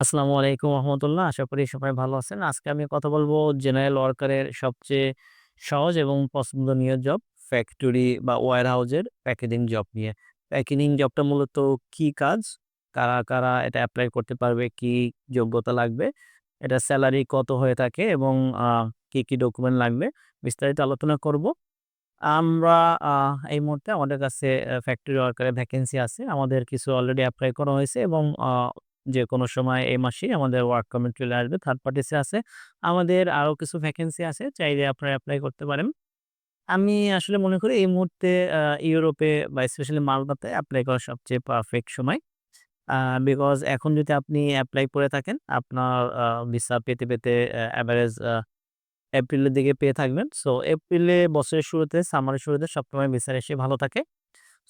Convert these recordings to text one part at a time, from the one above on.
আসসালামু আলাইকুম রহমতুল্লাহ। আশা করি সবাই ভালো আছেন। আজকে আমি কথা বলব জেনারেল ওয়ার্কারের সবচেয়ে সহজ এবং পছন্দনীয় জব ফ্যাক্টরি বা ওয়্যার হাউজের প্যাকেজিং জব নিয়ে। প্যাকেজিং জবটা মূলত কি কাজ? কারা, কারা এটা অ্যাপ্লাই করতে পারবে? কি যোগ্যতা লাগবে? এটা স্যালারি কত হয়ে থাকে এবং কি, কি ডকুমেন্ট লাগবে? বিস্তারিত আলোচনা করব। আমরা এই মুহূর্তে আমাদের কাছে ফ্যাক্টরি ওয়ার্কারের ভ্যাকেন্সি আছে। আমাদের কিছু অলরেডি অ্যাপ্লাই করা হয়েছে এবং আ যেকোনো সময় এই মাসেই আমাদের ওয়ার্ক পারমিট চলে আসবে। থার্ড পার্টিস আছে। আমাদের আরও কিছু ভ্যাকেন্সি আছে। চাইলে আপনারা অ্যাপ্লাই করতে পারেন। আমি আসলে মনে করি এই মুহূর্তে ইউরোপে বা স্পেশালি মালটাতে অ্যাপ্লাই করা সবচেয়ে পারফেক্ট সময়। বিকজ এখন যদি আপনি অ্যাপ্লাই করে থাকেন, আপনার ভিসা পেতে, পেতে অ্যাভারেজ এপ্রিলের দিকে পেয়ে থাকবেন। সো এপ্রিলে বছরের শুরুতে, সামারের শুরুতে সবসময় ভিসা এসে ভালো থাকে।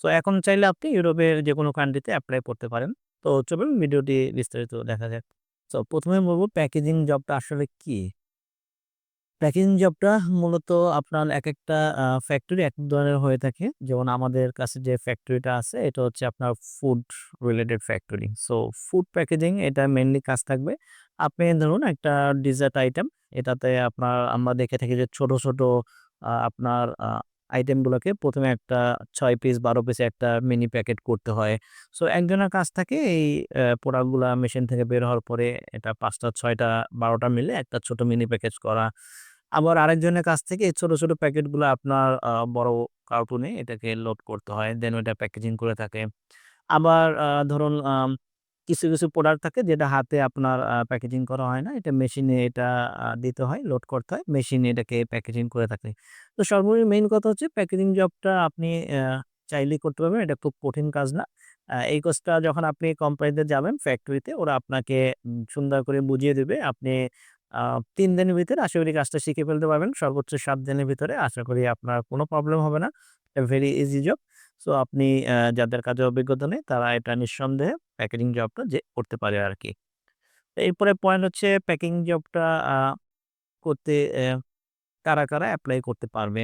সো এখন চাইলে আপনি ইউরোপের যেকোনো কান্ট্রিতে অ্যাপ্লাই করতে পারেন। তো চলুন ভিডিওটি বিস্তারিত দেখা যাক। তো প্রথমে বলব প্যাকেজিং জবটা আসলে কি? প্যাকেজিং জবটা মূলত আপনার এক একটা ফ্যাক্টরি এক ধরনের হয়ে থাকে। যেমন আমাদের কাছে যে ফ্যাক্টরিটা আছে এটা হচ্ছে আপনার food related factory. So food packaging এটা মেনলি কাজ থাকবে। আপনি ধরুন একটা ডিজার্ট আইটেম এটাতে আপনার আমরা দেখে থাকি যে ছোট, ছোট আপনার আইটেমগুলোকে প্রথমে একটা ছয় পিস ১২ পিসের একটা মিনি প্যাকেট করতে হয়। সো একজনের কাজ থাকে এই প্রোডাক্টগুলো মেশিন থেকে বের হওয়ার পরে এটা ৫ টা ৬ টা ১২ টা মিলে একটা ছোট মিনি প্যাকেজ করা। আবার আরেকজনের কাছ থেকে এই ছোটো ছোটো প্যাকেটগুলো আপনার বড় কার্টুনে এটাকে লোড করতে হয়। দেন ওইটা প্যাকেজিং করে থাকে। আবার ধরুন কিছু, কিছু প্রোডাক্ট থাকে যেটা হাতে আপনার প্যাকেজিং করা হয় না। এটা মেশিনে এটা দিতে হয়, লোড করতে হয়। মেশিনে এটাকে প্যাকেজিং করে থাকে। তো সর্বোপরি মেইন কথা হচ্ছে প্যাকেজিং জবটা আপনি চাইলেই করতে পারবেন। এটা খুব কঠিন কাজ না। এই কাজটা যখন আপনি কোম্পানিতে যাবেন ফ্যাক্টরিতে ওরা আপনাকে সুন্দর করে বুঝিয়ে দেবে আপনি তিন দিনের ভিতরে আশা করি কাজটা শিখে ফেলতে পারবেন। সর্বোচ্চ সাত দিনের ভিতরে আশা করি আপনার কোনো প্রবলেম হবে না। Very easy job. সো আপনি যাদের কাজে অভিজ্ঞতা নেই তারা এটা নিঃসন্দেহে প্যাকেজিং জবটা যে করতে পারে আরকি। এরপরে পয়েন্ট হচ্ছে প্যাকিং জবটা করতে কারা, কারা অ্যাপ্লাই করতে পারবে?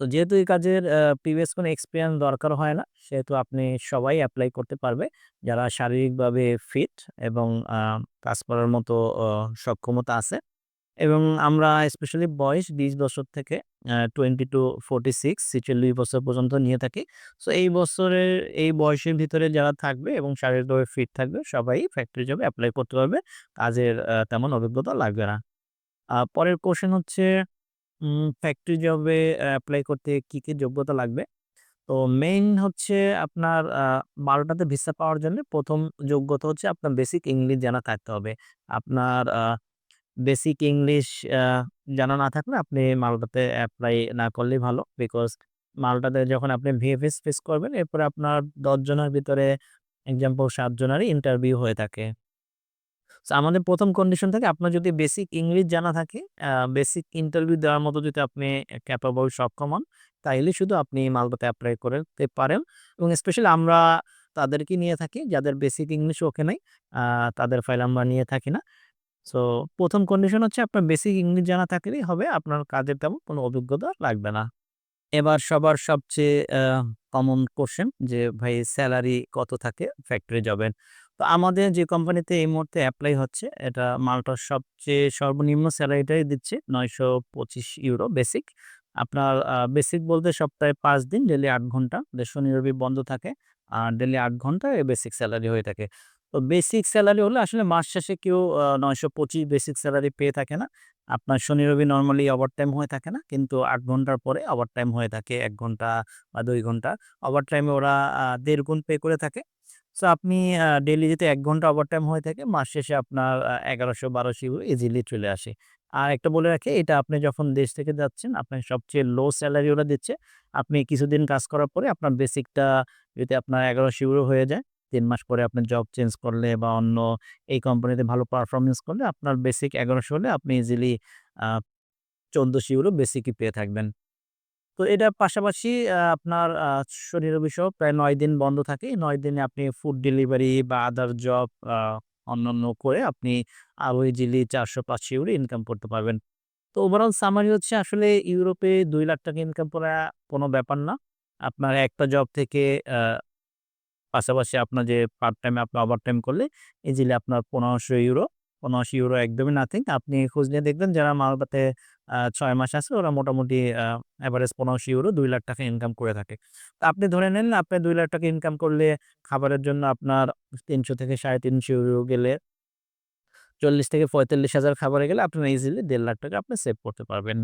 তো যেহেতু এই কাজের প্রিভিয়াস কোনো এক্সপিরিয়েন্স দরকার হয় না, সেহেতু আপনি সবাই অ্যাপ্লাই করতে পারবে। যারা শারীরিকভাবে ফিট এবং কাজ করার মতো সক্ষমতা আছে। এবং আমরা স্পেশালি বয়স ২০ বছর থেকে আ 20-46 ৪৬ বছর পর্যন্ত নিয়ে থাকি। সো এই বছরের এই বয়সের ভিতরে যারা থাকবে এবং শারীরিকভাবে ফিট থাকবে সবাই ফ্যাক্টরি জবে অ্যাপ্লাই করতে পারবে। কাজের তেমন অভিজ্ঞতা লাগবে না। পরের কোশ্চেন হচ্ছে ফ্যাক্টরি জবে অ্যাপ্লাই করতে কি, কি যোগ্যতা লাগবে? তো মেইন হচ্ছে আপনার বারোটাতে ভিসা পাওয়ার জন্য প্রথম যোগ্যতা হচ্ছে আপনার বেসিক ইংলিশ জানা থাকতে হবে। আপনার বেসিক ইংলিশ জানা না থাকলে আপনি মাল্টাতে অ্যাপ্লাই না করলেই ভালো। বিকজ মাল্টাতে যখন আপনি ভিএফএস ফেস করবেন এরপরে আপনার দশজনের ভিতরে এক্সাম্পল ৭ জনেরই ইন্টারভিউ হয়ে থাকে। আমাদের প্রথম কন্ডিশন থাকে আপনার যদি বেসিক ইংলিশ জানা থাকে, বেসিক ইন্টারভিউ দেওয়ার মতো যদি আপনি ক্যাপাবল সক্ষম হন, তাইলে শুধু আপনি মালটাতে অ্যাপ্লাই করতে পারেন। এবং স্পেশালি আমরা তাদেরকে নিয়ে থাকি যাদের বেসিক ইংলিশ ওকে নাই। তাদের ফাইল আমরা নিয়ে থাকি না। সো প্রথম কন্ডিশন হচ্ছে আপনার বেসিক ইংলিশ জানা থাকলেই হবে। আপনার কাজের তেমন কোনো অভিজ্ঞতা লাগবে না। এবার সবার সবচেয়ে কমন কোয়েশ্চেন যে, ভাই স্যালারি কত থাকে ফ্যাক্টরি জবের? তো আমাদের যে কোম্পানিতে এই মুহূর্তে অ্যাপ্লাই হচ্ছে, এটা মাল্টার সবচেয়ে সর্বনিম্ন স্যালারিটাই দিচ্ছে €৯২৫ বেসিক। আপনার বেসিক বলতে সপ্তাহে পাঁচ দিন ডেইলি আট ঘণ্টা। দেড়শো নিরবি বন্ধ থাকে। আর ডেলি আট ঘণ্টা বেসিক স্যালারি হয়ে থাকে। তো বেসিক স্যালারি হলে আসলে মাস শেষে কেউ নয়শো পঁচিশ বেসিক স্যালারি পেয়ে থাকে না। আপনার শনি রবি নরমালি ওভারটাইম হয়ে থাকে না। কিন্তু আট ঘণ্টার পরে ওভারটাইম হয়ে থাকে এক ঘণ্টা বা দুই ঘণ্টা। ওভারটাইমে ওরা দেড় গুণ পে করে থাকে। সো আপনি ডেইলি যদি ১ ঘণ্টা ওভারটাইম হয়ে থাকে মাস শেষে আপনার এগারোশো ১১০০-১২০০ ইজিলি চলে আসে। আর একটা বলে রাখি এটা আপনি যখন দেশ থেকে যাচ্ছেন আপনার সবচেয়ে লো স্যালারি ওরা দিচ্ছে। আপনি কিছুদিন কাজ করার পরে আপনার বেসিকটা যদি আপনার €১১০০ হয়ে যায়, ৩ মাস পরে আপনি জব চেঞ্জ করলে বা অন্য এই কোম্পানিতে ভালো পারফরমেন্স করলে আপনার বেসিক এগারোশো হলে আপনি ইজিলি আ €১৪০০ বেসিকই পেয়ে থাকবেন। তো এটা পাশাপাশি আপনার রবি সহ প্রায় নয় দিন বন্ধ থাকে। নয় দিনে আপনি ফুড ডেলিভারি বা আদার জব অন্যান্য করে আপনি আরও ইজিলি €৪০০-৳৫০০ ইনকাম করতে পারবেন। তো ওভারঅল সামারি হচ্ছে আসলে ইউরোপে দুই লাখ টাকা ইনকাম করা কোনো ব্যাপার না। আপনার একটা জব থেকে পাশাপাশি আপনার যে পার্ট টাইমে আপনি ওভার টাইম করলে ইজিলি আপনার পনেরোশো ইউরো, ১৫০০ ইউরো একদমই নাথিং। আপনি খোঁজ নিয়ে দেখবেন যারা মালটাতে আ ৬ মাস আছে ওরা মোটামুটি এভারেজ ১৫০০ ইউরো ৳২,০০,০০০ ইনকাম করে থাকে। তো আপনি ধরে নেন আপনি দুই লাখ টাকা ইনকাম করলে খাবারের জন্য আপনার ৩০০ থেকে ৳৩৫০ ইউরো গেলে ৪০ থেকে ৪৫,০০০ খাবারে গেলে আপনার ইজিলি দেড় লাখ টাকা আপনি সেভ করতে পারবেন।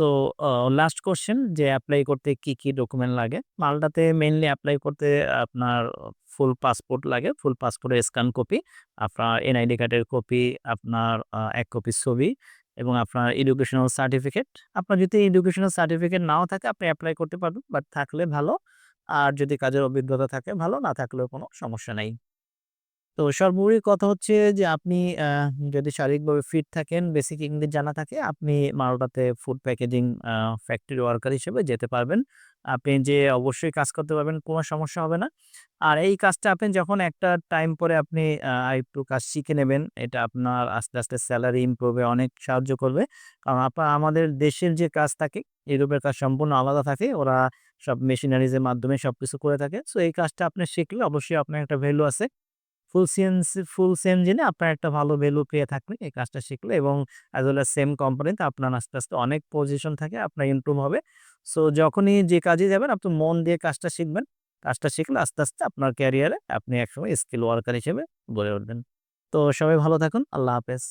তো লাস্ট কোয়েশ্চেন যে অ্যাপ্লাই করতে কি, কি ডকুমেন্ট লাগে? মালটাতে মেইনলি অ্যাপ্লাই করতে আপনার ফুল পাসপোর্ট লাগে। ফুল পাসপোর্টের স্ক্যান কপি, আপনার এনআইডি কার্ডের কপি, আপনার এক কপি ছবি এবং আপনার এডুকেশনাল সার্টিফিকেট। আপনার যদি এডুকেশনাল সার্টিফিকেট নাও থাকে আপনি অ্যাপ্লাই করতে পারবেন। বাট থাকলে ভালো। আর যদি কাজের অভিজ্ঞতা থাকে ভালো, না থাকলেও কোনো সমস্যা নাই। তো সর্বোপরি কথা হচ্ছে যে আপনি যদি শারীরিকভাবে ফিট থাকেন, বেসিক ইংলিশ জানা থাকে, আপনি মারোটাতে ফুড প্যাকেজিং ফ্যাক্টরি ওয়ার্কার হিসেবে যেতে পারবেন। আপনি যে অবশ্যই কাজ করতে পারবেন, কোনো সমস্যা হবে না। আর এই কাজটা আপনি যখন একটা টাইম পরে আপনি আরেকটু কাজ শিখে নেবেন, এটা আপনার আস্তে, আস্তে স্যালারি ইমপ্রুভ অনেক সাহায্য করবে। কারণ আপা আমাদের দেশের যে কাজ থাকে, ইউরোপের কাজ সম্পূর্ণ আলাদা থাকে। ওরা সব মেশিনারিজের মাধ্যমে সব কিছু করে থাকে। সো এই কাজটা আপনি শিখলে অবশ্যই আপনার একটা ভ্যালু আছে। ফুল সেন্স ফুল সেম জেনে আপনার একটা ভালো ভ্যালু পেয়ে থাকলে এই কাজটা শিখলে এবং অ্যাজ ওয়েল সেম কোম্পানিতে আপনার আস্তে, আস্তে অনেক পজিশন থাকে, আপনার ইমপ্রুভ হবে। সো যখনই যে কাজে যাবেন আপনি মন দিয়ে কাজটা শিখবেন। কাজটা শিখলে আস্তে, আস্তে আপনার ক্যারিয়ারে আপনি একসময় স্কিল ওয়ার্কার হিসেবে গড়ে উঠবেন। তো সবাই ভালো থাকুন। আল্লাহ হাফেজ।